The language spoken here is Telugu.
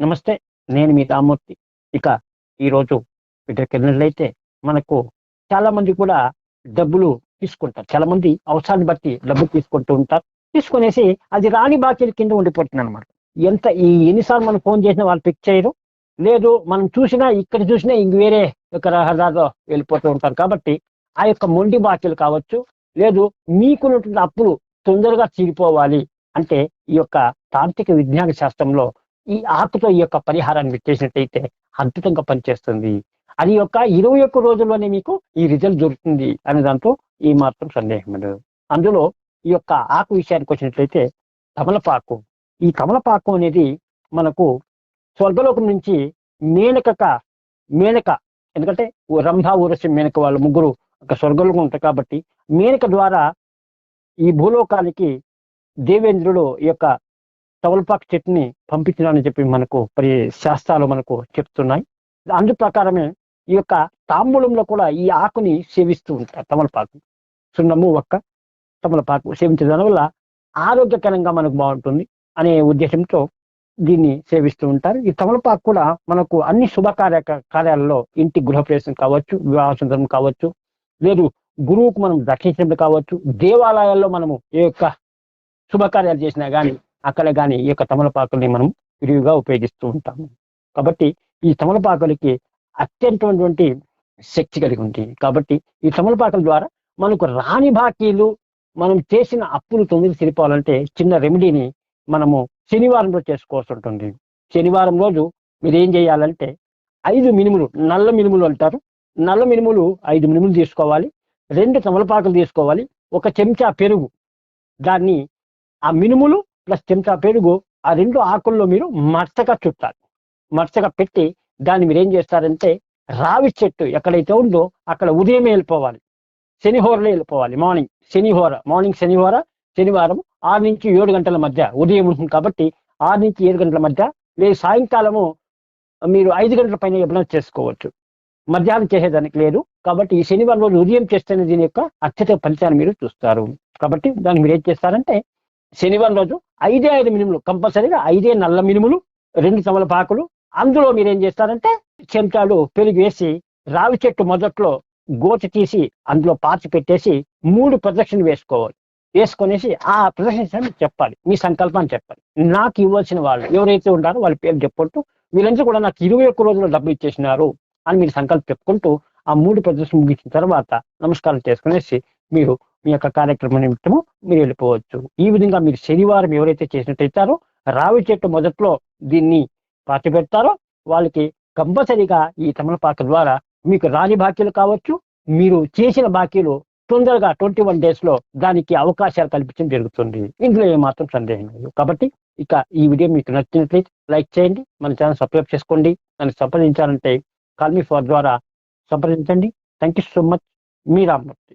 నమస్తే నేను మీ రామూర్తి ఇక ఈరోజు వెళ్ళినట్లయితే మనకు చాలా మంది కూడా డబ్బులు తీసుకుంటారు. చాలా మంది అవసరాన్ని బట్టి డబ్బులు తీసుకుంటూ ఉంటారు. తీసుకునేసి అది రాని బాకీల కింద ఉండిపోతుంది అనమాట ఎంత ఈ ఎన్నిసార్లు మనం ఫోన్ చేసినా వాళ్ళు పిక్ చేయరు. లేదు మనం చూసినా ఇక్కడ చూసినా ఇంక వేరే ఒక రహదారిలో వెళ్ళిపోతూ ఉంటారు. కాబట్టి ఆ యొక్క మొండి బాకీలు కావచ్చు లేదు మీకున్నటువంటి అప్పులు తొందరగా తీరిపోవాలి అంటే ఈ యొక్క తాంత్రిక విజ్ఞాన శాస్త్రంలో ఈ ఆకుతో ఈ యొక్క పరిహారాన్ని పెట్టేసినట్టయితే అద్భుతంగా పనిచేస్తుంది. అది యొక్క ఇరవై ఒక్క రోజుల్లోనే మీకు ఈ రిజల్ట్ దొరుకుతుంది అనే దాంతో ఈ మాత్రం సందేహం లేదు. అందులో ఈ యొక్క ఆకు విషయానికి వచ్చినట్లయితే తమలపాకు. ఈ తమలపాకు అనేది మనకు స్వర్గలోకం నుంచి మేనకక మేనక ఎందుకంటే రంభా ఊరసి మేనక వాళ్ళు ముగ్గురు ఒక స్వర్గలోకం ఉంటారు కాబట్టి మేనక ద్వారా ఈ భూలోకానికి దేవేంద్రుడు ఈ యొక్క తవలపాకు చెట్టుని పంపించినారని చెప్పి మనకు పరి శాస్త్రాలు మనకు చెప్తున్నాయి. అందు ప్రకారమే ఈ యొక్క తాంబూలంలో కూడా ఈ ఆకుని సేవిస్తూ ఉంటారు తమలపాకు. సున్నము ఒక్క తమలపాకు సేవించడం వల్ల ఆరోగ్యకరంగా మనకు బాగుంటుంది అనే ఉద్దేశంతో దీన్ని సేవిస్తూ ఉంటారు. ఈ తమలపాకు కూడా మనకు అన్ని శుభకార్య కార్యాలలో ఇంటి గృహప్రవేశం కావచ్చు వివాహ సందర్భం కావచ్చు లేదు గురువుకు మనం దక్షించినప్పుడు కావచ్చు దేవాలయాల్లో మనము ఏ యొక్క శుభకార్యాలు చేసినా కానీ అక్కడ కానీ ఈ యొక్క తమలపాకుల్ని మనం విరివిగా ఉపయోగిస్తూ ఉంటాము. కాబట్టి ఈ తమలపాకులకి అత్యంతమైనటువంటి శక్తి కలిగి ఉంది. కాబట్టి ఈ తమలపాకుల ద్వారా మనకు రాని బాకీలు మనం చేసిన అప్పులు తొందరగా సరిపోవాలంటే చిన్న రెమెడీని మనము శనివారంలో చేసుకోవాల్సి ఉంటుంది. శనివారం రోజు మీరు ఏం చేయాలంటే ఐదు మినుములు నల్ల మినుములు అంటారు. నల్ల మినుములు ఐదు మినుములు తీసుకోవాలి. రెండు తమలపాకులు తీసుకోవాలి. ఒక చెంచా పెరుగు దాన్ని ఆ మినుములు ప్లస్ చెంచా పెరుగు ఆ రెండు ఆకుల్లో మీరు మచ్చగా చుట్టాలి. మచ్చగా పెట్టి దాన్ని మీరు ఏం చేస్తారంటే రావి చెట్టు ఎక్కడైతే ఉందో అక్కడ ఉదయమే వెళ్ళిపోవాలి. శనిహోరలో వెళ్ళిపోవాలి. మార్నింగ్ శనిహోర మార్నింగ్ శనిహోర శనివారం ఆరు నుంచి ఏడు గంటల మధ్య ఉదయం ఉంటుంది కాబట్టి ఆరు నుంచి ఏడు గంటల మధ్య లేదు సాయంకాలము మీరు ఐదు గంటల పైన ఎప్పుడైనా చేసుకోవచ్చు. మధ్యాహ్నం చేసేదానికి లేదు కాబట్టి ఈ శనివారం రోజు ఉదయం చేస్తేనే దీని యొక్క అత్యధిక ఫలితాన్ని మీరు చూస్తారు. కాబట్టి దాన్ని మీరు ఏం చేస్తారంటే శనివారం రోజు ఐదే ఐదు మినుములు కంపల్సరీగా ఐదే నల్ల మినుములు రెండు తమలపాకులు అందులో మీరేం చేస్తారంటే చెంచాలు పెరుగు వేసి రావి చెట్టు మొదట్లో గోచ తీసి అందులో పాచి పెట్టేసి మూడు ప్రదక్షిణ వేసుకోవాలి. వేసుకొనేసి ఆ ప్రదక్షిణ చెప్పాలి. మీ సంకల్పాన్ని చెప్పాలి. నాకు ఇవ్వాల్సిన వాళ్ళు ఎవరైతే ఉంటారో వాళ్ళ పేరు చెప్పుకుంటూ వీళ్ళంతా కూడా నాకు ఇరవై ఒక్క రోజుల్లో డబ్బు ఇచ్చేసినారు అని మీరు సంకల్పం చెప్పుకుంటూ ఆ మూడు ప్రదర్శన ముగించిన తర్వాత నమస్కారం చేసుకునేసి మీరు మీ యొక్క కార్యక్రమం నిమిత్తము మీరు వెళ్ళిపోవచ్చు. ఈ విధంగా మీరు శనివారం ఎవరైతే చేసినట్టయితారో రావి చెట్టు మొదట్లో దీన్ని పాతి పెడతారో వాళ్ళకి కంపల్సరీగా ఈ తమలపాక ద్వారా మీకు రాని బాకీలు కావచ్చు మీరు చేసిన బాకీలు తొందరగా ట్వంటీ వన్ డేస్లో దానికి అవకాశాలు కల్పించడం జరుగుతుంది. ఇందులో ఏమాత్రం సందేహం లేదు. కాబట్టి ఇక ఈ వీడియో మీకు నచ్చినట్లయితే లైక్ చేయండి మన ఛానల్ సబ్స్క్రైబ్ చేసుకోండి నన్ను సంప్రదించాలంటే కాల్మీ ఫోర్ ద్వారా సంప్రదించండి. Thank you so much. Me Rammurthy.